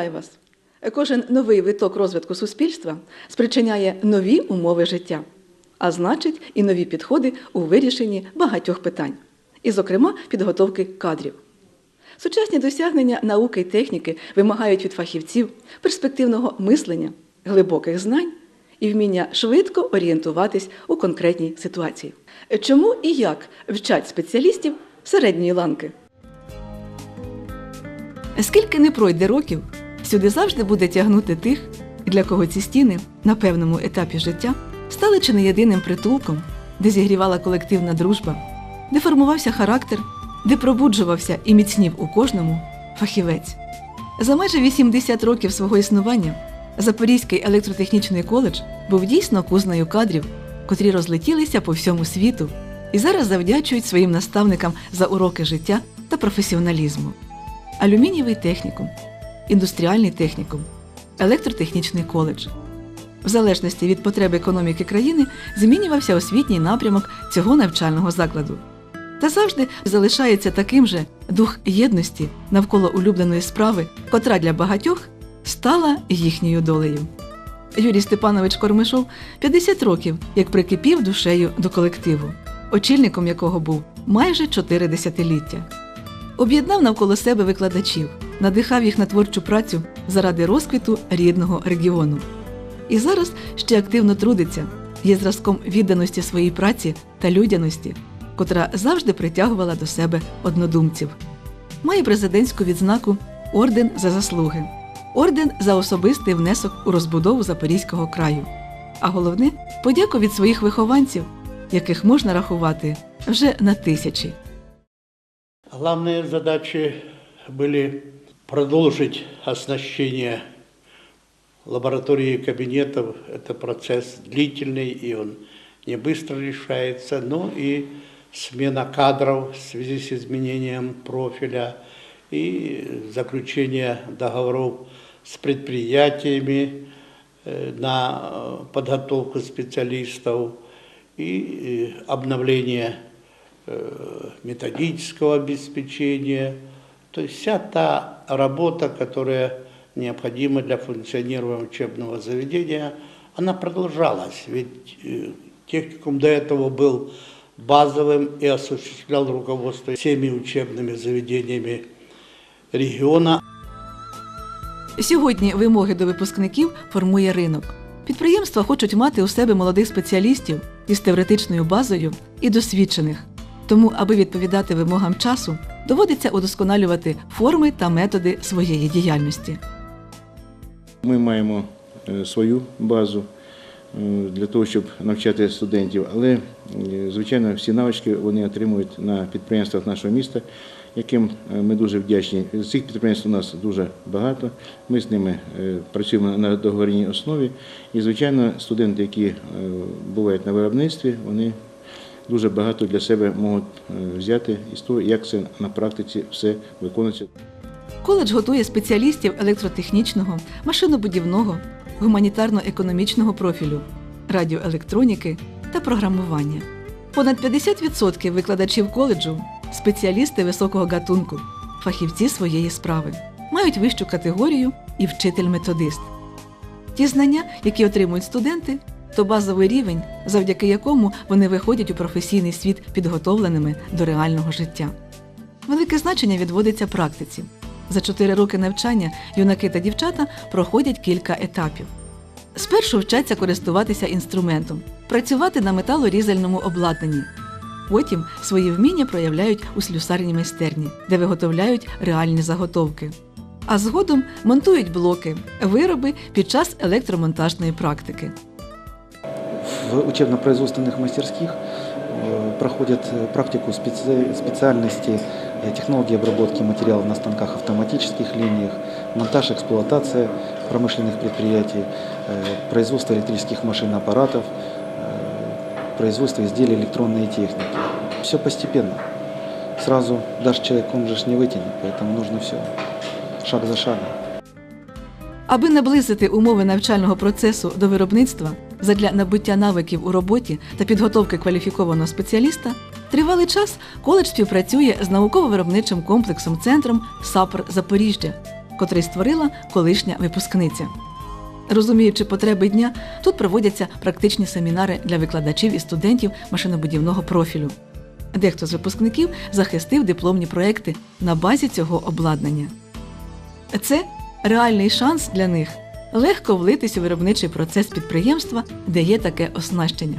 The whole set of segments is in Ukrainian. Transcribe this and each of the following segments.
Вітаю вас! Кожен новий виток розвитку суспільства спричиняє нові умови життя, а значить, і нові підходи у вирішенні багатьох питань, і, зокрема, підготовки кадрів. Сучасні досягнення науки й техніки вимагають від фахівців перспективного мислення, глибоких знань і вміння швидко орієнтуватись у конкретній ситуації. Чому і як вчать спеціалістів середньої ланки? Скільки не пройде років, сюди завжди буде тягнути тих, для кого ці стіни на певному етапі життя стали чи не єдиним притулком, де зігрівала колективна дружба, де формувався характер, де пробуджувався і міцнів у кожному фахівець. За майже 80 років свого існування Запорізький електротехнічний коледж був дійсно кузнею кадрів, котрі розлетілися по всьому світу і зараз завдячують своїм наставникам за уроки життя та професіоналізму алюмінієвий технікум, індустріальний технікум, електротехнічний коледж. В залежності від потреб економіки країни змінювався освітній напрямок цього навчального закладу. Та завжди залишається таким же дух єдності навколо улюбленої справи, котра для багатьох стала їхньою долею. Юрій Степанович Кормишов 50 років як прикипів душею до колективу, очільником якого був майже чотири десятиліття об'єднав навколо себе викладачів, надихав їх на творчу працю заради розквіту рідного регіону. І зараз ще активно трудиться, є зразком відданості своїй праці та людяності, котра завжди притягувала до себе однодумців. Має президентську відзнаку Орден за заслуги, орден за особистий внесок у розбудову Запорізького краю. А головне подяку від своїх вихованців, яких можна рахувати вже на тисячі. Главные задачи были продолжить оснащение лаборатории и кабинетов. Это процесс длительный, и он не быстро решается. Ну и смена кадров в связи с изменением профиля и заключение договоров с предприятиями э, на э, подготовку специалистов и э, обновление методического обеспечения, то есть вся та работа, которая необходима для функционирования учебного заведения, она продолжалась. Ведь э, техникум до этого был базовым и осуществлял руководство всеми учебными заведениями региона. Сьогодні вимоги до випускників формує ринок. Підприємства хочуть мати у себе молодих спеціалістів із теоретичною базою і досвідчених. тому, аби відповідати вимогам часу, доводиться удосконалювати форми та методи своєї діяльності. Ми маємо е, свою базу е, для того, щоб навчати студентів, але, е, звичайно, всі навички вони отримують на підприємствах нашого міста, яким ми дуже вдячні. Цих підприємств у нас дуже багато. Ми з ними працюємо на договірній основі. І, звичайно, студенти, які бувають на виробництві, вони дуже багато для себе можуть е, взяти із того, як це на практиці все виконується. Коледж готує спеціалістів електротехнічного, машинобудівного, гуманітарно-економічного профілю, радіоелектроніки та програмування. Понад 50% викладачів коледжу спеціалісти високого гатунку, фахівці своєї справи, мають вищу категорію і вчитель-методист. Ті знання, які отримують студенти, то базовий рівень, завдяки якому вони виходять у професійний світ підготовленими до реального життя. Велике значення відводиться практиці. За чотири роки навчання юнаки та дівчата проходять кілька етапів. Спершу вчаться користуватися інструментом, працювати на металорізальному обладнанні. Потім свої вміння проявляють у слюсарній майстерні, де виготовляють реальні заготовки. А згодом монтують блоки, вироби під час електромонтажної практики В учебно-производственных мастерских э, проходят э, практику специ- специальности э, технологии обработки материалов на станках автоматических линиях, монтаж, эксплуатация промышленных предприятий, э, производство электрических машин и аппаратов, э, производство изделий электронной техники. Все постепенно. Сразу дашь человек, он же ж не вытянет, поэтому нужно все шаг за шагом. Аби наблизити умови навчального процесу до виробництва задля набуття навиків у роботі та підготовки кваліфікованого спеціаліста, тривалий час коледж співпрацює з науково-виробничим комплексом центром САПР Запоріжжя, котрий створила колишня випускниця. Розуміючи потреби дня, тут проводяться практичні семінари для викладачів і студентів машинобудівного профілю. Дехто з випускників захистив дипломні проекти на базі цього обладнання. Це реальний шанс для них легко влитись у виробничий процес підприємства, де є таке оснащення.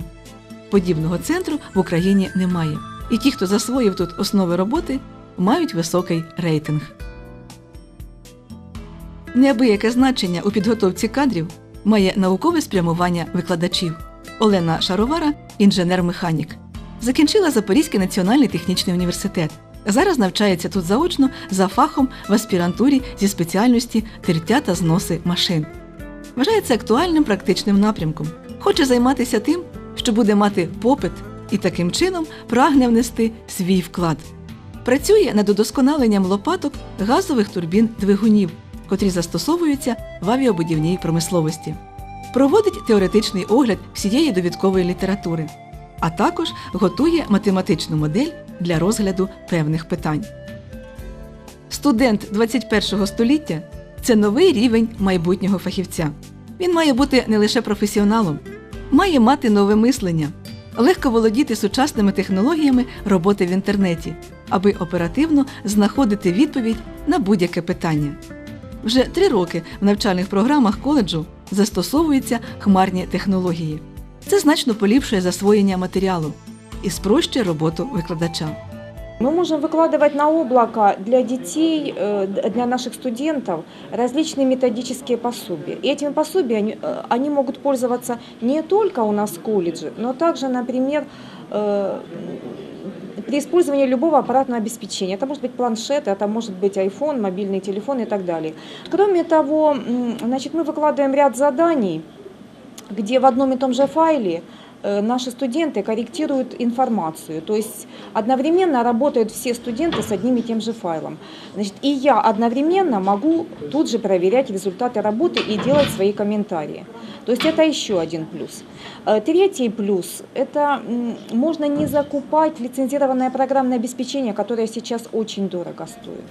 Подібного центру в Україні немає, і ті, хто засвоїв тут основи роботи, мають високий рейтинг. Неабияке значення у підготовці кадрів має наукове спрямування викладачів. Олена Шаровара інженер-механік. Закінчила Запорізький національний технічний університет. Зараз навчається тут заочно за фахом в аспірантурі зі спеціальності тертя та зноси машин. Вважається актуальним практичним напрямком. Хоче займатися тим, що буде мати попит, і таким чином прагне внести свій вклад. Працює над удосконаленням лопаток газових турбін двигунів, котрі застосовуються в авіабудівній промисловості. Проводить теоретичний огляд всієї довідкової літератури, а також готує математичну модель для розгляду певних питань. Студент 21 століття це новий рівень майбутнього фахівця. Він має бути не лише професіоналом, має мати нове мислення, легко володіти сучасними технологіями роботи в інтернеті, аби оперативно знаходити відповідь на будь-яке питання. Вже три роки в навчальних програмах коледжу застосовуються хмарні технології. Це значно поліпшує засвоєння матеріалу і спрощує роботу викладача. Мы можем выкладывать на облако для детей, э, для наших студентов различные методические пособия. И этими пособиями э, они могут пользоваться не только у нас в колледже, но также, например, э, при использовании любого аппаратного обеспечения. Это может быть планшет, это может быть iPhone, мобильный телефон и так далее. Кроме того, значит, мы выкладываем ряд заданий, где в одном и том же файле наши студенты корректируют информацию. То есть одновременно работают все студенты с одним и тем же файлом. Значит, и я одновременно могу тут же проверять результаты работы и делать свои комментарии. То есть это еще один плюс. Э, Третий плюс – это можно не закупать лицензированное программное обеспечение, которое сейчас очень дорого стоит.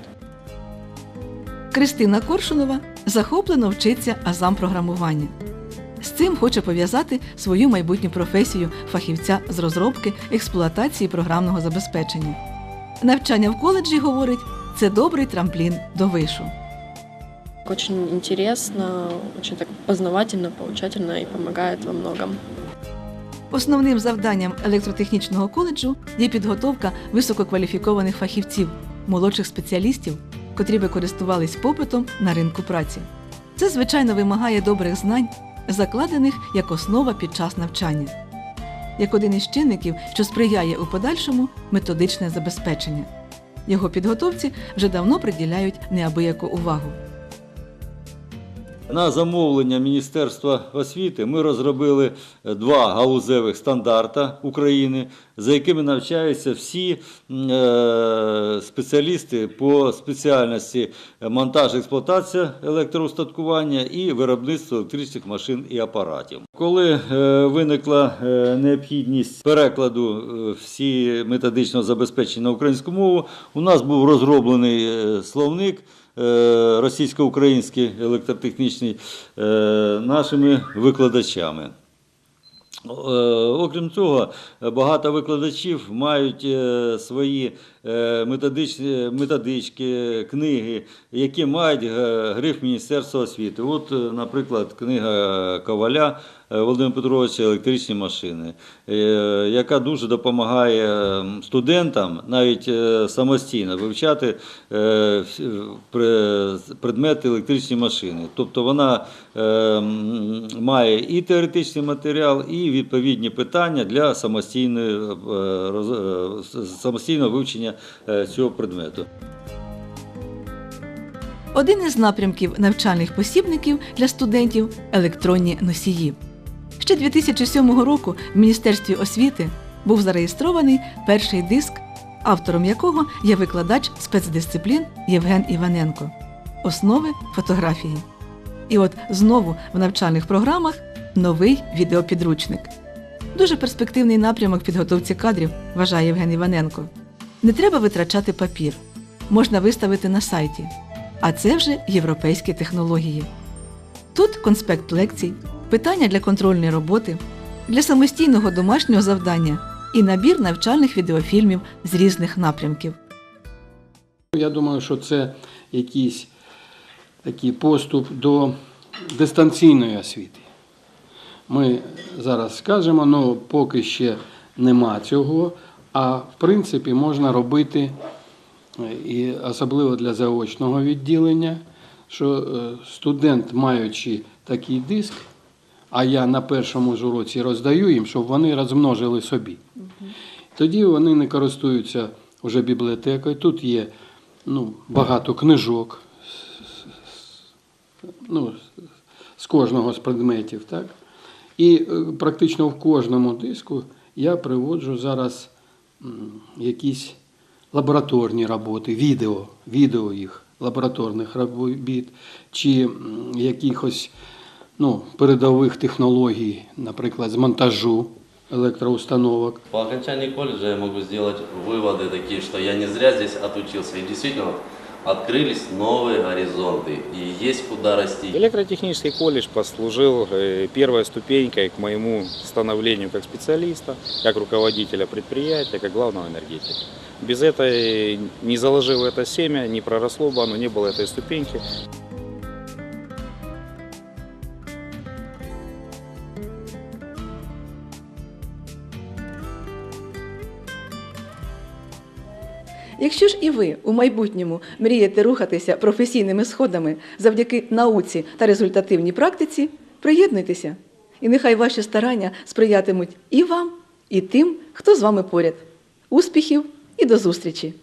Кристина Коршунова захоплено вчиться азам програмування. З цим хоче пов'язати свою майбутню професію фахівця з розробки експлуатації програмного забезпечення. Навчання в коледжі, говорить, це добрий трамплін до вишу. Очень интересно, очень так познавательно, поучательно и помогает во многом. Основним завданням електротехнічного коледжу є підготовка висококваліфікованих фахівців, молодших спеціалістів, котрі би користувались попитом на ринку праці. Це, звичайно, вимагає добрих знань, закладених як основа під час навчання. Як один із чинників, що сприяє у подальшому методичне забезпечення. Його підготовці вже давно приділяють неабияку увагу. На замовлення Міністерства освіти ми розробили е, два галузевих стандарта України, за якими навчаються всі е, спеціалісти по спеціальності монтаж, експлуатація електроустаткування і виробництво електричних машин і апаратів. Коли е, виникла необхідність перекладу всі методичного забезпечення на українську мову, у нас був розроблений словник російсько-український електротехнічний е, нашими викладачами. Е, Окрім цього, багато викладачів мають е, свої е, методички, книги, які мають е, гриф Міністерства освіти. От, е, наприклад, книга Коваля е, Володимира Петровича «Електричні машини», е, яка дуже допомагає студентам навіть е, самостійно вивчати е, предмети електричні машини. Тобто вона е, має і теоретичний матеріал, і відповідні питання для самостійної, е, роз- е, с- самостійного вивчення е, цього предмету. Один із напрямків навчальних посібників для студентів електронні носії. Ще 2007 року в Міністерстві освіти був зареєстрований перший диск, автором якого є викладач спецдисциплін Євген Іваненко Основи фотографії. І от знову в навчальних програмах новий відеопідручник. Дуже перспективний напрямок підготовці кадрів, вважає Євген Іваненко. Не треба витрачати папір, можна виставити на сайті. а це вже європейські технології. Тут конспект лекцій, питання для контрольної роботи, для самостійного домашнього завдання і набір навчальних відеофільмів з різних напрямків. Я думаю, що це якийсь такий поступ до дистанційної освіти. Ми зараз скажемо, ну поки ще нема цього, а в принципі можна робити, е, і особливо для заочного відділення, що е, студент, маючи такий диск, а я на першому ж уроці роздаю їм, щоб вони розмножили собі. Тоді вони не користуються вже бібліотекою. Тут є ну, багато книжок ну, з кожного з предметів. Так? І е, практично в кожному диску я приводжу зараз якісь лабораторні роботи, відео, відео їх лабораторних робіт, чи якихось ну, передових технологій, наприклад, з монтажу електроустановок. По окончании колледжа я могу сделать выводы такие, что я не зря здесь отучился. И действительно открылись новые горизонты. И есть куда расти. Электротехнический колледж послужил э, первой ступенькой к моему становлению как специалиста, как руководителя предприятия, как главного энергетика. Без этой, не заложив это семя, не проросло бы оно, не было этой ступеньки. Якщо ж і ви у майбутньому мрієте рухатися професійними сходами завдяки науці та результативній практиці, приєднуйтеся. І нехай ваші старання сприятимуть і вам, і тим, хто з вами поряд. Успіхів і до зустрічі!